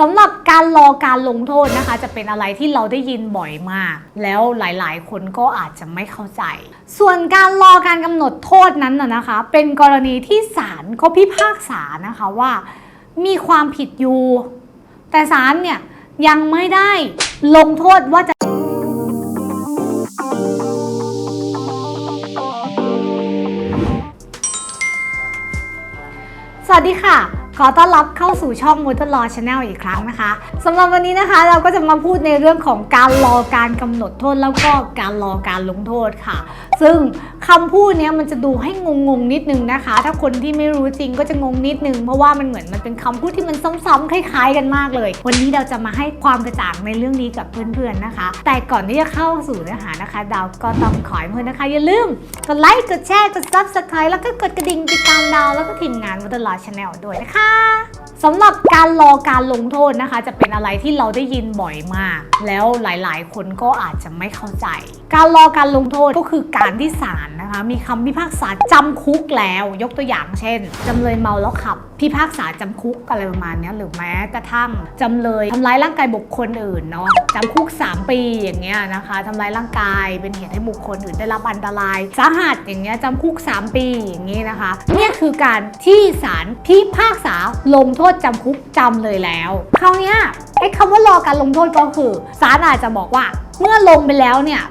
สำหรับการรอการลงโทษนะคะ จะเป็นอะไรที่เราได้ยินบ่อยมาก แล้วหลายๆ คนก็อาจจะไม่เข้าใจ ส่วนการรอการกำหนดโทษนั้นนะนะคะ เป็นกรณีที่ศาลเขาพิพากษานะคะว่า มีความผิดอยู่ แต่ศาลเนี่ยยังไม่ได้ลงโทษว่าจะสวัสดีค่ะ ขอต้อนรับเข้าสู่ช่อง m o t o r Law Channel อีกครั้งนะคะสำหรับวันนี้นะคะเราก็จะมาพูดในเรื่องของการรอการกำหนดโทษแล้วก็การรอการลงโทษค่ะ ซึ่งคำพูดเนี้ยมันจะดูให้งงๆนิดนึงนะคะ ถ้าคนที่ไม่รู้จริงก็จะงงนิดนึง เพราะว่ามันเหมือนมันเป็นคำพูดที่มันซ้ำๆคล้ายๆกันมากเลย วันนี้เราจะมาให้ความกระจ่างในเรื่องนี้กับเพื่อนๆนะคะ แต่ก่อนที่จะเข้าสู่เนื้อหานะคะ ดาวก็ต้องขอให้เพื่อนนะคะอย่าลืมกดไลค์กดแชร์กด subscribe แล้วก็กดกระดิ่งติดตามดาวแล้วก็ทีมงาน m o t o r Law Channel ด้วยนะคะสำหรับการรอการลงโทษนะคะ จะเป็นอะไรที่เราได้ยินบ่อยมาก แล้วหลายๆ คนก็อาจจะไม่เข้าใจ การรอการลงโทษก็คือการที่ศาลนะคะ มีคำพิพากษาจำคุกแล้ว ยกตัวอย่างเช่นจำเลยเมาแล้วขับ พิพากษาจำคุกอะไรประมาณนี้หรือแม้กระทั่งจำเลยทำร้ายร่างกายบุคคลอื่นเนาะจำคุก 3 ปีอย่างเงี้ยนะคะทำร้ายร่างกายเป็นเหตุให้บุคคลอื่นได้รับอันตรายสาหัสอย่างเงี้ยจำคุก 3 ปีอย่างงี้นะคะเนี่ยคือการที่ศาลพิพากษาลงโทษจำคุกจำเลยแล้วคราวนี้ไอ้คำว่ารอการลงโทษก็คือศาลอาจจะบอกว่าเมื่อลงไปแล้วเนี่ย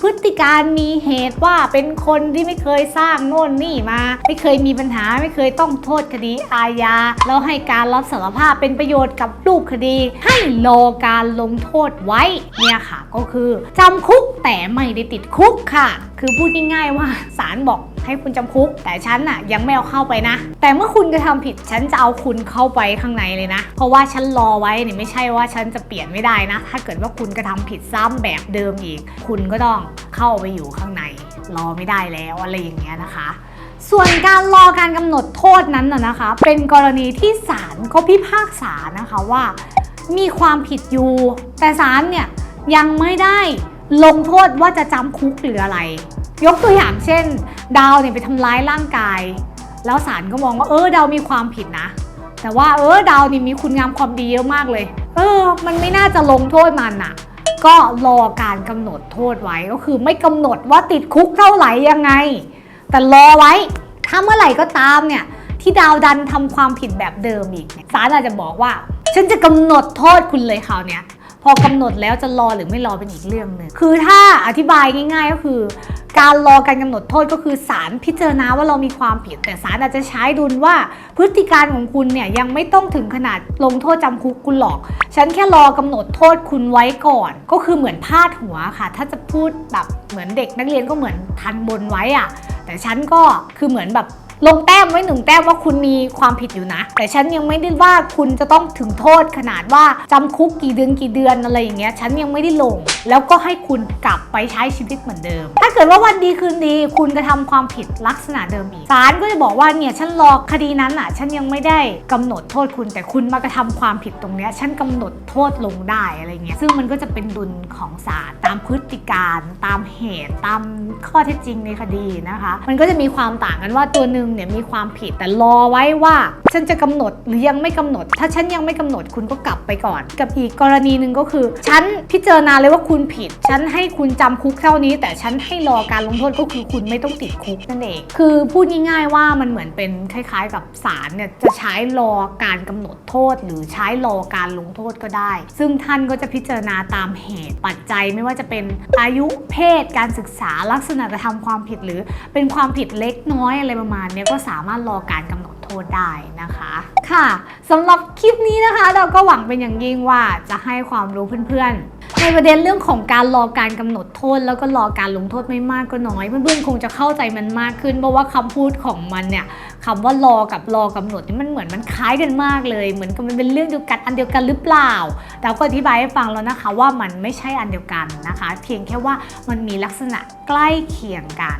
พฤติการมีเหตุว่าเป็นคนที่ไม่เคยสร้างโน่นนี่มา ไม่เคยมีปัญหาไม่เคยต้องโทษคดีอาญาแล้วให้การรับสารภาพเป็นประโยชน์กับรูปคดี ให้รอการลงโทษไว้เนี่ยค่ะก็คือจำคุก แต่ไม่ได้ติดคุกค่ะ คือพูดง่ายๆว่าศาลบอกให้คุณจำคุก แต่ฉันน่ะยังไม่เอาเข้าไปนะ แต่เมื่อคุณกระทำผิดฉันจะเอาคุณเข้าไปข้างในเลยนะ เพราะว่าฉันรอไว้เนี่ยไม่ใช่ว่าฉันจะเปลี่ยนไม่ได้นะ ถ้าเกิดว่าคุณกระทำผิดซ้ำแบบเดิมอีก คุณก็ต้องเข้าไปอยู่ข้างใน รอไม่ได้แล้วอะไรอย่างเงี้ยนะคะส่วนการรอการกำหนดโทษนั้นน่ะนะคะ เป็นกรณีที่ศาลเขาพิพากษานะคะว่า มีความผิดอยู่ แต่ศาลเนี่ยยังไม่ได้ ลงโทษว่าจะจำคุกหรืออะไร ยกตัวอย่างเช่น ดาวเนี่ยไปทำร้ายร่างกาย แล้วศาลก็มองว่าเออดาวมีความผิดนะ แต่ว่าเออดาวนี่มีคุณงามความดีเยอะมากเลย เออ มันไม่น่าจะลงโทษมันน่ะก็รอการกำหนดโทษไว้ก็คือไม่กำหนดว่าติดคุกเท่าไหร่ยังไง แต่รอไว้ถ้าเมื่อไหร่ก็ตามเนี่ยที่ดาวดันทำความผิดแบบเดิมอีกศาลอาจจะบอกว่า ฉันจะกำหนดโทษคุณเลยคราวเนี้ย พอกำหนดแล้วจะรอหรือไม่รอเป็นอีกเรื่องหนึ่งคือถ้าอธิบายง่าย ๆ ก็คือ การรอการกำหนดโทษก็คือศาลพิจารณาว่าเรามีความผิด แต่ศาลอาจจะใช้ดุลว่าพฤติการของคุณเนี่ยยังไม่ต้องถึงขนาดลงโทษจำคุกคุณหรอก ฉันแค่รอกำหนดโทษคุณไว้ก่อน ก็คือเหมือนพาดหัวค่ะ ถ้าจะพูดแบบเหมือนเด็กนักเรียนก็เหมือนทันบนไว้อะแต่ฉันก็คือเหมือนแบบ ลงแต้มไว้หนึ่งแต้มว่าคุณมีความผิดอยู่นะ แต่ฉันยังไม่ได้ว่าคุณจะต้องถึงโทษขนาดว่าจำคุกกี่เดือนกี่เดือนอะไรอย่างเงี้ยฉันยังไม่ได้ลง แล้วก็ให้คุณกลับไปใช้ชีวิตเหมือนเดิม ถ้าเกิดว่าวันดีคืนดีคุณกระทำความผิดลักษณะเดิมอีกศาลก็จะบอกว่าเนี่ยฉันรอคดีนั้นอะ ฉันยังไม่ได้กำหนดโทษคุณ แต่คุณมากระทำความผิดตรงเนี้ยฉันกำหนดโทษลงได้อะไรเงี้ยซึ่งมันก็จะเป็นดุลของศาลามพฤติการตามเหตุตามข้อเท็จจริงในคดีนะคะ มันก็จะมีความต่างกันว่าตัวหนึ่งเนี่ยมีความผิดแต่รอไว้ว่า ฉันจะกำหนดหรือยังไม่กำหนด ถ้าฉันยังไม่กำหนดคุณก็กลับไปก่อน กับอีกกรณีหนึ่งก็คือ ฉันพิจารณาเลยว่าคุณผิด ฉันให้คุณจำคุกเท่านี้ แต่ฉันให้รอการลงโทษก็คือคุณไม่ต้องติดคุกนั่นเอง คือพูดง่ายๆว่ามันเหมือนเป็นคล้ายๆ กับศาลเนี่ยจะใช้รอการกำหนดโทษ หรือใช้รอการลงโทษก็ได้ ซึ่งท่านก็จะพิจารณาตามเหตุปัจจัยไม่ว่าจะเป็นอายุเพศการศึกษาลักษณะกระทำความผิดหรือเป็นความผิดเล็กน้อยอะไรประมาณนี้ก็สามารถรอการกำหนด ษได้นะคะค่ะสำหรับคลิปนี้นะคะ เราก็หวังเป็นอย่างยิ่งว่าจะให้ความรู้เพื่อนๆ ในประเด็นเรื่องของการรอการกำหนดโทษ แล้วก็รอการลงโทษไม่มากก็น้อยเพื่อนๆคงจะเข้าใจมันมากขึ้น เพราะว่าคำพูดของมันเนี่ยคำว่ารอกับรอกำหนดนี่มันเหมือนมันคล้ายกันมากเลย เหมือนกับมันเป็นเรื่องเดียวกันอันเดียวกันหรือเปล่าแต่ก็อธิบายให้ฟังแล้วนะคะว่ามันไม่ใช่อันเดียวกันนะคะ เพียงแค่ว่ามันมีลักษณะใกล้เคียงกัน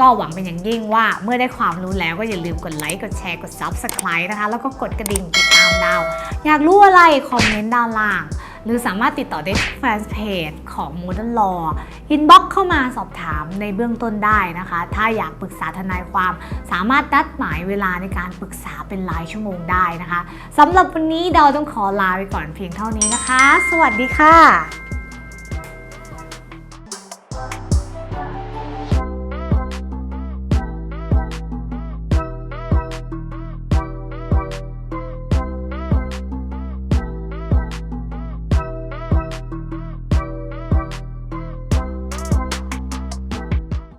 ก็หวังเป็นอย่างยิ่งว่าเมื่อได้ความรู้แล้วก็อย่าลืมกดไลค์กดแชร์กด Subscribe นะคะ แล้วก็กดกระดิ่งติดตามดาว อยากรู้อะไร คอมเมนต์ด้านล่าง หรือสามารถติดต่อได้ที่แฟนเพจของ Modern Law อินบ็อกเข้ามาสอบถามในเบื้องต้นได้นะคะ ถ้าอยากปรึกษาทนายความสามารถนัดหมายเวลาในการปรึกษาเป็นรายชั่วโมงได้นะคะสำหรับวันนี้เราต้องขอลาไปก่อนเพียงเท่านี้นะคะ สวัสดีค่ะ